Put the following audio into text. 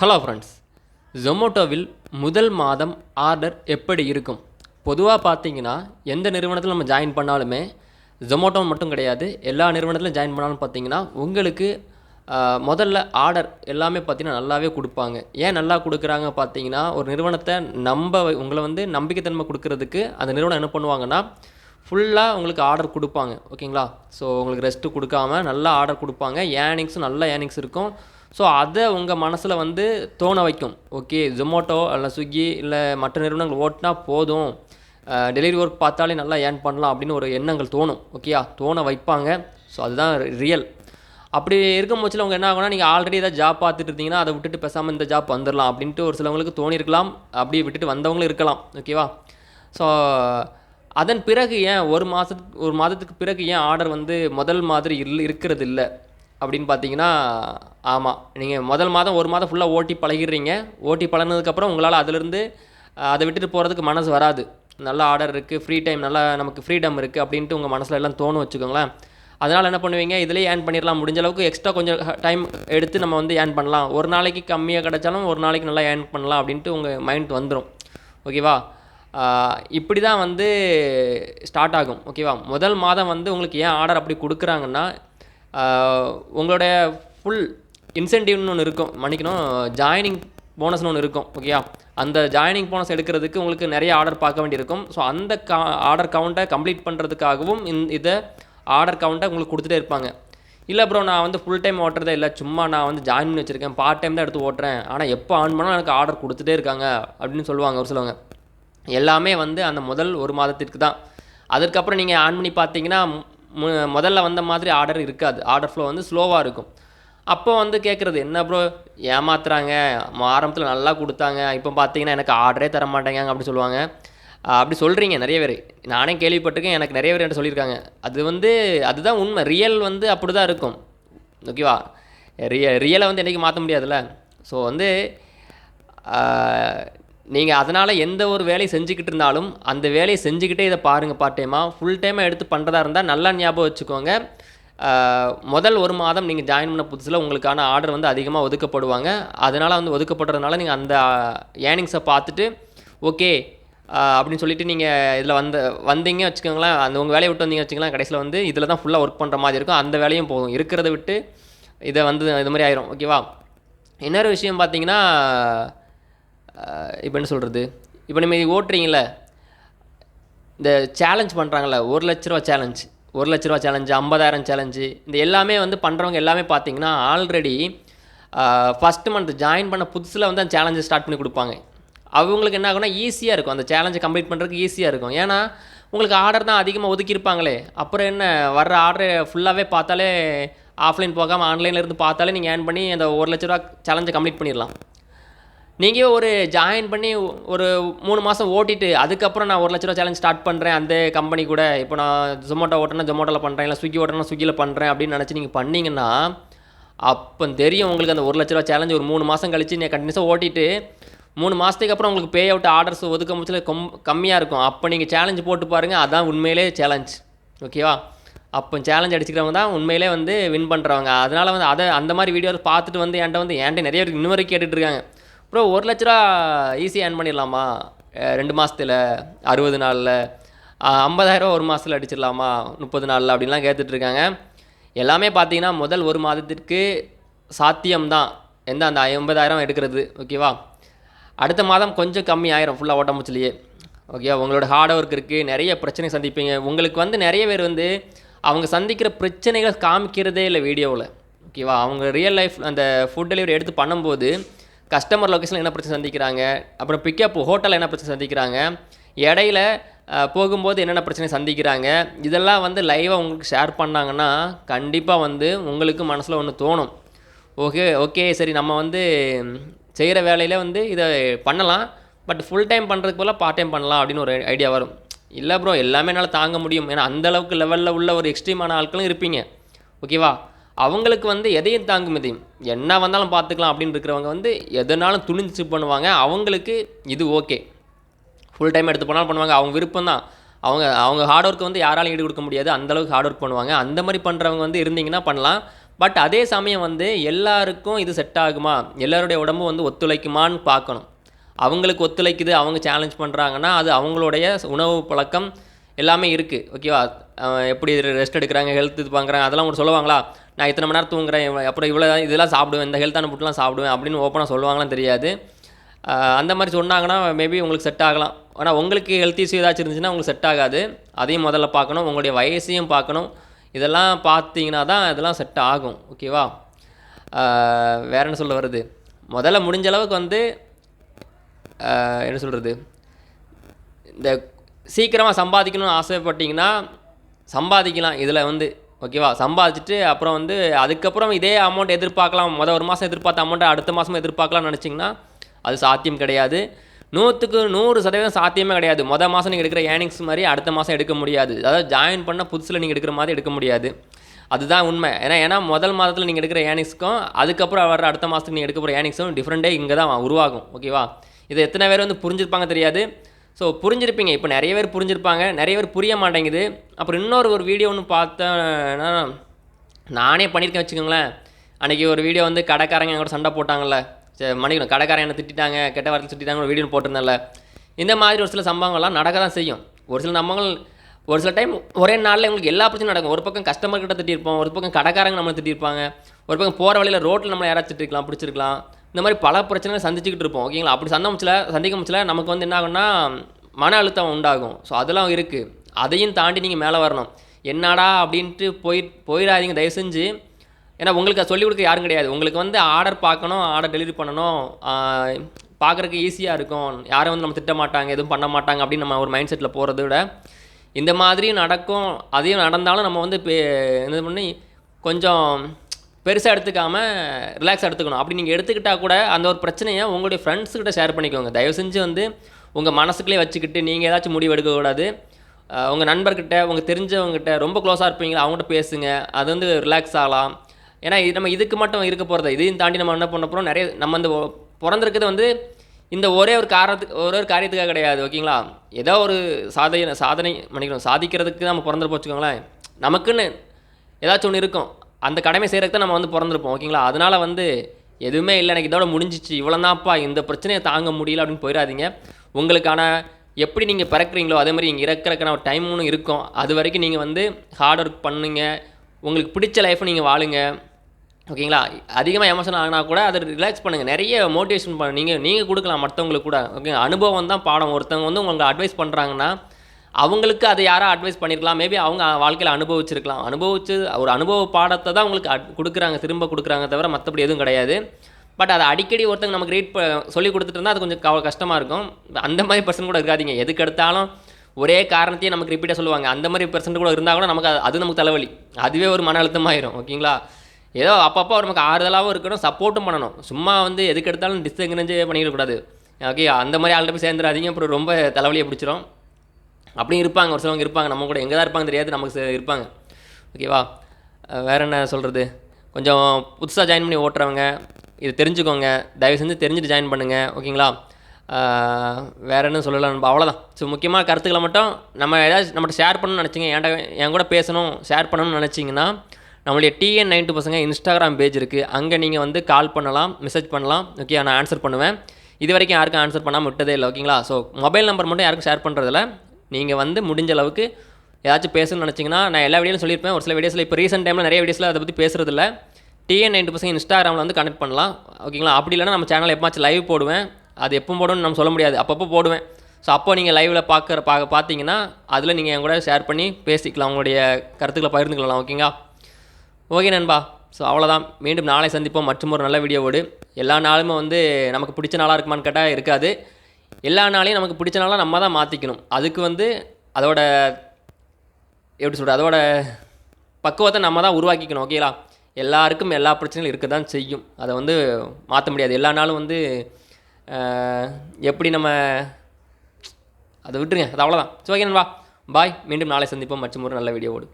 Hello friends ஜொமோட்டோவில் முதல் மாதம் order எப்படி இருக்கும்? பொதுவாக பார்த்தீங்கன்னா எந்த நிறுவனத்தில் நம்ம ஜாயின் பண்ணாலுமே ஜொமோட்டோ மட்டும் கிடையாது. எல்லா நிறுவனத்திலும் ஜாயின் பண்ணாலும் பார்த்தீங்கன்னா உங்களுக்கு முதல்ல ஆர்டர் எல்லாமே பார்த்தீங்கன்னா நல்லாவே கொடுப்பாங்க. ஏன் நல்லா கொடுக்குறாங்க பார்த்தீங்கன்னா ஒரு நிறுவனத்தை நம்ப உங்களை வந்து நம்பிக்கைத்தன்மை கொடுக்கறதுக்கு அந்த நிறுவனம் என்ன பண்ணுவாங்கன்னா ஃபுல்லாக உங்களுக்கு ஆர்டர் கொடுப்பாங்க. ஓகேங்களா? ஸோ உங்களுக்கு ரெஸ்ட்டு கொடுக்காம நல்லா ஆர்டர் கொடுப்பாங்க. ஏர்னிங்ஸும் நல்ல ஏர்னிங்ஸ் இருக்கும். ஸோ அதை உங்கள் மனசில் வந்து தோண வைக்கும். ஓகே ஜொமோட்டோ இல்லை ஸ்விக்கி இல்லை மற்ற நிறுவனங்கள் ஓட்டினா போதும். டெலிவரி ஒர்க் பார்த்தாலே நல்லா ஏர்ன் பண்ணலாம் அப்படின்னு ஒரு எண்ணங்கள் தோணும். ஓகேயா தோண வைப்பாங்க. ஸோ அதுதான் ரியல் அப்படி இருக்கும் பட்சத்தில் அவங்க என்ன ஆகும்னா நீங்கள் ஆல்ரெடி ஏதாவது ஜாப் பார்த்துட்டு இருந்தீங்கன்னா அதை விட்டுட்டு பேசாமல் இந்த ஜாப் வந்துடலாம் அப்படின்ட்டு ஒரு சிலவங்களுக்கு தோணியிருக்கலாம் அப்படி விட்டுட்டு வந்தவங்களும் இருக்கலாம். ஓகேவா ஸோ அதன் பிறகு ஏன் ஒரு மாதத்துக்கு ஒரு மாதத்துக்கு பிறகு ஏன் ஆர்டர் வந்து முதல் மாதிரி இல் இருக்கிறது இல்லை? அப்படின்னு பார்த்தீங்கன்னா ஆமாம் நீங்கள் முதல் மாதம் ஒரு மாதம் ஃபுல்லாக ஓட்டி பழகிடுறீங்க. ஓட்டி பழகினதுக்கப்புறம் உங்களால் அதிலிருந்து அதை விட்டுட்டு போகிறதுக்கு மனசு வராது. நல்ல ஆர்டர் இருக்குது ஃப்ரீ டைம் நல்லா நமக்கு ஃப்ரீடம் இருக்குது அப்படின்ட்டு உங்கள் மனசில் எல்லாம் தோணும் வச்சுக்கோங்களேன். அதனால் என்ன பண்ணுவீங்க? இதுலேயே ஏர்ன் பண்ணிடலாம். முடிஞ்ச அளவுக்கு எக்ஸ்ட்ரா கொஞ்சம் டைம் எடுத்து நம்ம வந்து ஏர்ன் பண்ணலாம். ஒரு நாளைக்கு கம்மியாக கிடைச்சாலும் ஒரு நாளைக்கு நல்லா ஏர்ன் பண்ணலாம் அப்படின்ட்டு உங்கள் மைண்ட் வந்துடும் ஓகேவா இப்படி தான் வந்து ஸ்டார்ட் ஆகும். ஓகேவா முதல் மாதம் வந்து உங்களுக்கு ஏன் ஆர்டர் அப்படி கொடுக்குறாங்கன்னா உங்களுடைய ஃபுல் இன்சென்டிவ்னு ஒன்று இருக்கும். மன்னிக்கணும். ஜாயினிங் போனஸ்னு ஒன்று இருக்கும். ஓகேயா அந்த ஜாயினிங் போனஸ் எடுக்கிறதுக்கு உங்களுக்கு நிறைய ஆர்டர் பார்க்க வேண்டியிருக்கும். ஸோ அந்த கா ஆர்டர் கவுண்ட்டை கம்ப்ளீட் பண்ணுறதுக்காகவும் இந் இதை ஆர்டர் கவுண்ட்டை உங்களுக்கு கொடுத்துட்டே இருப்பாங்க. இல்லை ப்ரோ நான் வந்து ஃபுல் டைம் ஓட்டுறதே இல்லை. சும்மா நான் வந்து ஜாயின் பண்ணி வச்சுருக்கேன். பார்ட் டைம் தான் எடுத்து ஓட்டுறேன். ஆனால் எப்போ ஆன் பண்ணாலும் எனக்கு ஆர்டர் கொடுத்துட்டே இருக்காங்க அப்படின்னு சொல்லுவாங்க ஒரு சிலவங்க. எல்லாமே வந்து அந்த முதல் ஒரு மாதத்திற்கு தான். அதுக்கப்புறம் நீங்கள் ஆன் பண்ணி பார்த்தீங்கன்னா முதல்ல வந்த மாதிரி ஆர்டர் இருக்காது. ஆர்டர் ஃப்ளோ வந்து ஸ்லோவாக இருக்கும். அப்போ வந்து கேட்குறது என்ன ப்ரோ ஏமாத்துறாங்க. ஆரம்பத்தில் நல்லா கொடுத்தாங்க. இப்போ பார்த்தீங்கன்னா எனக்கு ஆர்டரே தர மாட்டேங்க அப்படி சொல்லுவாங்க. அப்படி சொல்கிறீங்க நிறைய பேர். நானே கேள்விப்பட்டிருக்கேன். எனக்கு நிறைய பேர் என்கிட்ட சொல்லியிருக்காங்க. அது வந்து அதுதான் உண்மை. ரியல் வந்து அப்படி தான் இருக்கும் ஓகேவா ரிய ரியலை வந்து என்றைக்கு மாற்ற முடியாதுல்ல? ஸோ வந்து நீங்கள் அதனால் எந்த ஒரு வேலையை செஞ்சுக்கிட்டு இருந்தாலும் அந்த வேலையை செஞ்சுக்கிட்டே இதை பாருங்கள் பார்ட் டைமாக ஃபுல் டைமாக எடுத்து பண்ணுறதா இருந்தால் நல்லா ஞாபகம் வச்சுக்கோங்க. முதல் ஒரு மாதம் நீங்கள் ஜாயின் பண்ண புதுசில் உங்களுக்கான ஆர்டர் வந்து அதிகமாக ஒதுக்கப்படுவாங்க. அதனால் வந்து ஒதுக்கப்படுறதுனால நீங்கள் அந்த ஏர்னிங்ஸை பார்த்துட்டு ஓகே அப்படின்னு சொல்லிட்டு நீங்கள் இதில் வந்த வந்தீங்க வச்சுக்கோங்களேன். அந்த உங்கள் வேலையை விட்டு வந்தீங்க வச்சுக்கலாம் கடைசியில் வந்து இதில் தான் ஃபுல்லாக ஒர்க் பண்ணுற மாதிரி இருக்கும். அந்த வேலையும் போதும். இருக்கிறத விட்டு இதை வந்து இது மாதிரி ஆயிரும். ஓகேவா? இன்னொரு விஷயம் பார்த்தீங்கன்னா இப்போ என்ன சொல்கிறது இப்போ நீங்கள் ஓட்டுறீங்கள இந்த சேலஞ்ச் பண்ணுறாங்கல்ல ஒரு லட்ச ரூபா சேலஞ்ச் ஒரு லட்ச ரூபா சேலஞ்சு ஐம்பதாயிரம் சேலஞ்சு இந்த எல்லாமே வந்து பண்ணுறவங்க எல்லாமே பார்த்தீங்கன்னா ஆல்ரெடி ஃபஸ்ட்டு மந்த் ஜாயின் பண்ண புதுசில் வந்து அந்த சேலஞ்சை ஸ்டார்ட் பண்ணி கொடுப்பாங்க. அவங்களுக்கு என்ன ஆகும்னா ஈஸியாக இருக்கும். அந்த சேலஞ்சை கம்ப்ளீட் பண்ணுறதுக்கு ஈஸியாக இருக்கும். ஏன்னா உங்களுக்கு ஆர்டர் தான் அதிகமாக ஒதுக்கியிருப்பாங்களே. அப்புறம் என்ன வர்ற ஆர்டரை ஃபுல்லாகவே பார்த்தாலே ஆஃப்லைன் போகாமல் ஆன்லைனில் இருந்து பார்த்தாலே நீங்கள் ஏர்ன் பண்ணி அந்த ஒரு லட்ச ரூபா சேலஞ்சை கம்ப்ளீட் பண்ணிடலாம். நீங்கள் ஒரு ஜாயின் பண்ணி ஒரு மூணு மாதம் ஓட்டிட்டு அதுக்கப்புறம் நான் ஒரு லட்ச ரூபா சேலஞ்ச் ஸ்டார்ட் பண்ணுறேன் அந்த கம்பெனி கூட இப்போ நான் ஜொமோட்டோ ஓட்டுனா ஜொமோட்டோவில் பண்ணுறேன் இல்லை ஸ்விக்கி ஓட்டேன்னா ஸ்விக்கியில் பண்ணுறேன் அப்படின்னு நினச்சி நீங்கள் பண்ணீங்கன்னா அப்போ தெரியும் உங்களுக்கு அந்த ஒரு லட்ச ரூபா சேலஞ்ச் ஒரு மூணு மாதம் கழிச்சு நீங்கள் கண்டினியூஸாக ஓட்டிட்டு மூணு மாதத்துக்கு அப்புறம் உங்களுக்கு பே அவுட் ஆர்டர்ஸ் ஒதுக்க முடிச்சில் கொம் கம்மியாக இருக்கும். அப்போ நீங்கள் சேலஞ்ச் போட்டு பாருங்கள் அதான் உண்மையிலே சேலஞ்ச் ஓகேவா அப்போ சேலஞ்ச் அடிச்சுக்கிறவங்க தான் உண்மையிலே வந்து வின் பண்ணுறவங்க அதனால் வந்து அதை அந்த மாதிரி வீடியோஸ் பார்த்துட்டு வந்து என்கிட்ட வந்து என்கிட்ட நிறைய பேர் இன்னும் வரைக்கும் கேட்டுட்ருக்காங்க ப்ரோ ஒரு லட்ச ரூபா ஈஸியாக ஏர்ன் பண்ணிடலாமா? ரெண்டு மாதத்தில் அறுபது நாளில் ஐம்பதாயிரம் ஒரு மாதத்தில் அடிச்சிடலாமா? முப்பது நாளில் அப்படின்லாம் கேட்டுட்ருக்காங்க. எல்லாமே பார்த்தீங்கன்னா முதல் ஒரு மாதத்திற்கு சாத்தியம்தான். எந்த அந்த ஐம்பதாயிரம் எடுக்கிறது ஓகேவா அடுத்த மாதம் கொஞ்சம் கம்மி ஆயிரும் ஃபுல்லாக ஓட்டமுச்சிலேயே. ஓகேவா உங்களோட ஹார்ட் ஒர்க் இருக்குது நிறைய பிரச்சனை சந்திப்பீங்க. உங்களுக்கு வந்து நிறைய பேர் வந்து அவங்க சந்திக்கிற பிரச்சனைகள் காமிக்கிறதே இல்லை வீடியோவில் ஓகேவா அவங்க ரியல் லைஃப் அந்த ஃபுட் டெலிவரி எடுத்து பண்ணும்போது கஸ்டமர் லொக்கேஷனில் என்ன பிரச்சனை சந்திக்கிறாங்க? அப்புறம் பிக்கப் ஹோட்டலில் என்ன பிரச்சனை சந்திக்கிறாங்க? இடையில போகும்போது என்னென்ன பிரச்சனை சந்திக்கிறாங்க? இதெல்லாம் வந்து லைவாக உங்களுக்கு ஷேர் பண்ணாங்கன்னா கண்டிப்பாக வந்து உங்களுக்கு மனசில் ஒன்று தோணும். ஓகே ஓகே சரி நம்ம வந்து செய்கிற வேலையில் வந்து இதை பண்ணலாம். பட் ஃபுல் டைம் பண்ணுறதுக்கு போல் பார்ட் டைம் பண்ணலாம் அப்படின்னு ஒரு ஐடியா வரும். இல்லை ப்ரோ எல்லாமே என்னால் தாங்க முடியும். ஏன்னா அந்த அளவுக்கு லெவலில் உள்ள ஒரு எக்ஸ்ட்ரீமான ஆட்களும் இருப்பீங்க. ஓகேவா? அவங்களுக்கு வந்து எதையும் தாங்க என்ன வந்தாலும் பார்த்துக்கலாம் அப்படின்னு இருக்கிறவங்க வந்து எதனாலும் துணிஞ்சு பண்ணுவாங்க. அவங்களுக்கு இது ஓகே. ஃபுல் டைம் எடுத்து போனாலும் பண்ணுவாங்க. அவங்க விருப்பம் தான். அவங்க அவங்க ஹார்ட் ஒர்க்கு வந்து யாராலும் ஈடு கொடுக்க முடியாது. அந்த அளவுக்கு ஹார்ட் ஒர்க் பண்ணுவாங்க. அந்த மாதிரி பண்ணுறவங்க வந்து இருந்தீங்கன்னா பண்ணலாம். பட் அதே சமயம் வந்து எல்லாருக்கும் இது செட் ஆகுமா? எல்லாருடைய உடம்பு வந்து ஒத்துழைக்குமான்னு பார்க்கணும். அவங்களுக்கு ஒத்துழைக்குது. அவங்க சேலஞ்ச் பண்ணுறாங்கன்னா அது அவங்களுடைய உணவு பழக்கம் எல்லாமே இருக்குது ஓகேவா எப்படி ரெஸ்ட் எடுக்கிறாங்க ஹெல்த் இது பார்க்குறாங்க அதெல்லாம் ஒரு சொல்லுவாங்களா? நான் இத்தனை மணி நேரம் தூங்குறேன் அப்புறம் இவ்வளோ இதெல்லாம் சாப்பிடுவேன் இந்த ஹெல்த்தான ஃபுட்லாம் சாப்பிடுவேன் அப்படின்னு ஓப்பனாக சொல்லுவாங்களான்னு தெரியாது. அந்த மாதிரி சொன்னாங்கன்னா மேபி உங்களுக்கு செட் ஆகலாம். ஆனால் உங்களுக்கு ஹெல்த் இஷ்யூ ஏதாச்சும் இருந்துச்சுன்னா உங்களுக்கு செட் ஆகாது. அதையும் முதல்ல பார்க்கணும் உங்களுடைய வயசையும் பார்க்கணும். இதெல்லாம் பார்த்தீங்கன்னா தான் இதெல்லாம் செட் ஆகும் ஓகேவா வேற என்ன சொல்ல வருது? முதல்ல முடிஞ்ச அளவுக்கு வந்து என்ன சொல்கிறது இந்த சீக்கிரமாக சம்பாதிக்கணும்னு ஆசைப்பட்டீங்கன்னா சம்பாதிக்கலாம். இதில் வந்து ஓகேவா சம்பாதிச்சுட்டு அப்புறம் வந்து அதுக்கப்புறம் இதே அமௌண்ட் எதிர்பார்க்கலாம். மொதல் ஒரு மாதம் எதிர்பார்த்த அமௌண்ட்டை அடுத்த மாதமும் எதிர்பார்க்கலாம்னு நினச்சிங்கன்னா அது சாத்தியம் கிடையாது. நூற்றுக்கு நூறு சதவீதம் சாத்தியமே கிடையாது. மொதல் மாதம் நீங்கள் எடுக்கிற ஏர்னிங்ஸ் மாதிரி அடுத்த மாதம் எடுக்க முடியாது. அதாவது ஜாயின் பண்ண புதுசில் நீங்கள் எடுக்கிற மாதிரி எடுக்க முடியாது. அதுதான் உண்மை. ஏன்னா ஏன்னா முதல் மாதத்தில் நீங்கள் எடுக்கிற ஏர்னிங்ஸ்க்கும் அதுக்கப்புறம் வர அடுத்த மாதத்துக்கு நீங்கள் எடுக்க போகிற ஏர்னிங்ஸும் டிஃப்ரெண்ட்டே இங்கே தான் உருவாகும் ஓகேவா இதை எத்தனை பேர் வந்து புரிஞ்சிருப்பாங்க தெரியாது. ஸோ புரிஞ்சிருப்பீங்க. இப்போ நிறைய பேர் புரிஞ்சிருப்பாங்க. நிறைய பேர் புரிய மாட்டேங்குது. அப்புறம் இன்னொரு ஒரு வீடியோ ஒன்று பார்த்தேன்னா நானே பண்ணியிருக்கேன் வச்சுக்கோங்களேன். அன்றைக்கி ஒரு வீடியோ வந்து கடைக்காரங்க என் கூட சண்டை போட்டாங்கல்ல. சரி மன்னிக்கணும். கடைக்காரன் என்ன திட்டிட்டாங்க கெட்ட வார்த்தை திட்டாங்க ஒரு வீடியோ போட்டிருந்தேன்ல. இந்த மாதிரி ஒரு சில சம்பவங்கள்லாம் நடக்க தான் செய்யும். ஒரு சில நம்பங்கள் ஒரு சில டைம் ஒரே நாளில் உங்களுக்கு எல்லா பிரச்சனையும் நடக்கும். ஒரு பக்கம் கஸ்டமர் கிட்ட திட்டிருப்போம் ஒரு பக்கம் கடைக்காரங்க நம்மளை திட்டிருப்பாங்க ஒரு பக்கம் போகிற வழியில் ரோட்டில் நம்மளை யாராச்சும் திட்டிருக்கலாம் பிடிச்சிருக்கலாம். இந்த மாதிரி பல பிரச்சனைகளை சந்திச்சுக்கிட்டு இருப்போம். ஓகேங்களா அப்படி சந்த முச்சில் சந்திக்க முச்சில நமக்கு வந்து என்ன ஆகும்னா மன அழுத்தம் உண்டாகும். ஸோ அதெல்லாம் இருக்குது அதையும் தாண்டி நீங்கள் மேலே வரணும். என்னடா அப்படின்ட்டு போய் போயிடாதீங்க. தயவு செஞ்சு. ஏன்னா உங்களுக்கு அது சொல்லிக் கொடுக்க யாரும் கிடையாது. உங்களுக்கு வந்து ஆர்டர் பார்க்கணும் ஆர்டர் டெலிவரி பண்ணணும். பார்க்குறதுக்கு ஈஸியாக இருக்கும். யாரும் வந்து நம்ம திட்ட மாட்டாங்க எதுவும் பண்ண மாட்டாங்க அப்படின்னு நம்ம ஒரு மைண்ட் செட்டில் போகிறத விட இந்த மாதிரியும் நடக்கும் அதையும் நடந்தாலும் நம்ம வந்து இப்போ என்ன பண்ணி கொஞ்சம் பெருசாக எடுத்துக்காமல் ரிலாக்ஸ் எடுத்துக்கணும். அப்படி நீங்கள் எடுத்துக்கிட்டால் கூட அந்த ஒரு பிரச்சனையை உங்களுடைய ஃப்ரெண்ட்ஸுக்கிட்ட ஷேர் பண்ணிக்கோங்க. தயவு செஞ்சு வந்து உங்கள் மனசுக்குள்ளே வச்சுக்கிட்டு நீங்கள் ஏதாச்சும் முடிவு எடுக்கக்கூடாது உங்கள் நண்பர்கிட்ட உங்கள் தெரிஞ்சவங்ககிட்ட ரொம்ப க்ளோஸாக இருப்பீங்களா? அவங்ககிட்ட பேசுங்க. அது வந்து ரிலாக்ஸ் ஆகலாம். ஏன்னா இது நம்ம இதுக்கு மட்டும் இருக்க போகிறது இதையும் தாண்டி நம்ம என்ன பண்ண போகிறோம் நிறைய நம்ம அந்த பிறந்திருக்கிறது வந்து இந்த ஒரே ஒரு காரணத்துக்கு ஒரே ஒரு காரியத்துக்காக கிடையாது. ஓகேங்களா? ஏதோ ஒரு சாதனை சாதனை மன்னிக்கணும். சாதிக்கிறதுக்கு நம்ம பிறந்திருப்போம் வச்சுக்கோங்களேன். நமக்குன்னு ஏதாச்சும் ஒன்று இருக்கும். அந்த கடமை செய்கிறதுக்கு தான் நம்ம வந்து பிறந்திருப்போம் ஓகேங்களா? அதனால் வந்து எதுவுமே இல்லை எனக்கு இதோட முடிஞ்சிச்சு. இவ்வளோ தான்ப்பா இந்த பிரச்சனையை தாங்க முடியல அப்படின்னு போயிடாதீங்க. உங்களுக்கான எப்படி நீங்கள் பிறக்கிறீங்களோ அதே மாதிரி நீங்கள் இறக்குறக்கான ஒரு டைம் ஒன்று இருக்கும். அது வரைக்கும் நீங்கள் வந்து ஹார்ட் ஒர்க் பண்ணுங்க. உங்களுக்கு பிடிச்ச லைஃப்பை நீங்கள் வாழுங்க. ஓகேங்களா? அதிகமாக எமோஷன் ஆகினா கூட அதை ரிலாக்ஸ் பண்ணுங்கள் நிறைய மோட்டிவேஷன் பண்ண. நீங்கள் நீங்கள் கொடுக்கலாம் மற்றவங்களுக்கு கூட. ஓகே அனுபவம் தான் பாடம். ஒருத்தவங்க வந்து உங்களுக்கு அட்வைஸ் பண்ணுறாங்கன்னா அவங்களுக்கு அதை யாராக அட்வைஸ் பண்ணியிருக்கலாம் மேபி அவங்க வாழ்க்கையில் அனுபவிச்சிருக்கலாம். அனுபவிச்சு ஒரு அனுபவ பாடத்தை தான் அவங்களுக்கு அட்- கொடுக்குறாங்க திரும்ப கொடுக்குறாங்க தவிர மற்றபடி எதுவும் கிடையாது. பட் அதை அடிக்கடி ஒருத்தங்க நமக்கு ரீட் சொல்லி கொடுத்துட்டு இருந்தால் அது கொஞ்சம் கவ கஷ்டமாக இருக்கும். அந்த மாதிரி பர்சன் கூட இருக்காதீங்க. எதுக்கு எடுத்தாலும் ஒரே காரணத்தையும் நமக்கு ரிப்பீட்டாக சொல்லுவாங்க. அந்த மாதிரி பர்சன்ட் கூட இருந்தால் கூட நமக்கு அது- அது நமக்கு தலைவலி. அதுவே ஒரு மன அழுத்தமாயிரும் ஓகேங்களா ஏதோ அப்பப்போ நமக்கு ஆறுதலாகவும் இருக்கணும் சப்போர்ட்டும் பண்ணணும். சும்மா வந்து எதுக்கு எடுத்தாலும் டிஸ்எங்கரேஜ் பண்ணிக்கக்கூடாது ஓகே அந்த மாதிரி ஆள்கிட்ட போய் சேர்ந்துடாதீங்க. அப்புறம் ரொம்ப தலைவலியை பிடிச்சிரும். அப்படியும் இருப்பாங்க. ஒரு சிலவங்க இருப்பாங்க. நம்ம கூட எங்கே தான் இருப்பாங்க தெரியாது. நமக்கு இருப்பாங்க. ஓகேவா வேறு வேற என்ன சொல்கிறது கொஞ்சம் புதுசாக ஜாயின் பண்ணி ஓட்டுறவங்க இது தெரிஞ்சுக்கோங்க. தயவு செஞ்சு தெரிஞ்சுட்டு ஜாயின் பண்ணுங்கள் ஓகேங்களா அஹ் வேற என்ன சொல்லலாம் நம்ம? அவ்வளோதான் ஸோ முக்கியமாக கருத்துக்களை மட்டும் நம்ம ஏதாச்சும் நம்மகிட்ட ஷேர் பண்ணணும்னு நினச்சிங்க என்கிட்ட என் கூட பேசணும் ஷேர் பண்ணணும்னு நினச்சிங்கன்னா நம்மளுடைய டிஎன் நைன் பசங்க இன்ஸ்டாகிராம் பேஜ் இருக்குது அங்கே நீங்கள் வந்து கால் பண்ணலாம் மெசேஜ் பண்ணலாம். ஓகே நான் ஆன்சர் பண்ணுவேன். இது வரைக்கும் யாருக்கும் ஆன்சர் பண்ணாமல் விட்டதே இல்லை. ஓகேங்களா ஸோ மொபைல் நம்பர் மட்டும் யாருக்கும் ஷேர் பண்ணுறதில்ல நீங்கள் வந்து முடிஞ்ச அளவுக்கு ஏதாச்சும் பேசணும்னு நினச்சிங்கன்னா நான் எல்லா வீடியோலும் சொல்லியிருப்பேன். ஒரு சில வீடியோஸில் இப்போ ரீசெண்ட் டைமில் நிறைய வீடியோஸில் அதை பற்றி பேசுறதில்ல. டிஎன் நைன்டி பர்சன்ட் இன்ஸ்டாகிராமில் வந்து கனெக்ட் பண்ணலாம். ஓகேங்களா? அப்படி இல்லைன்னா நம்ம சேனல் எப்போச்சும் லைவ் போடுவேன். அது எப்போ போடணும்னு நம்ம சொல்ல முடியாது. அப்பப்போ போடுவேன். ஸோ அப்போ நீங்கள் லைவில் பார்க்குற பார்க்க பார்த்தீங்கன்னா அதில் நீங்கள் என் கூட ஷேர் பண்ணி பேசிக்கலாம். உங்களுடைய கருத்துக்களை பகிர்ந்துக்கலாம் ஓகேங்களா? ஓகே நண்பா. ஸோ அவ்வளோதான் மீண்டும் நாளை சந்திப்போம். மற்றும் ஒரு நல்ல வீடியோவோடு எல்லா நாளுமே வந்து நமக்கு பிடிச்ச நாளாக இருக்குமான்னு கேட்டால் இருக்காது. எல்லா நாளையும் நமக்கு பிடிச்ச நாளாக நம்ம தான் மாற்றிக்கணும் அதுக்கு வந்து அதோட எப்படி சொல்கிறது அதோட பக்குவத்தை நம்ம தான் உருவாக்கிக்கணும் ஓகேங்களா எல்லாருக்கும் எல்லா பிரச்சனையும் இருக்க தான் செய்யும். அதை வந்து மாற்ற முடியாது. எல்லா நாளும் வந்து எப்படி நம்ம அதை விட்டுருங்க. அது அவ்வளோதான் சரி ஓகே நண்பா. பாய் மீண்டும் நாளை சந்திப்போம். மற்றும் ஒரு நல்ல வீடியோவோடு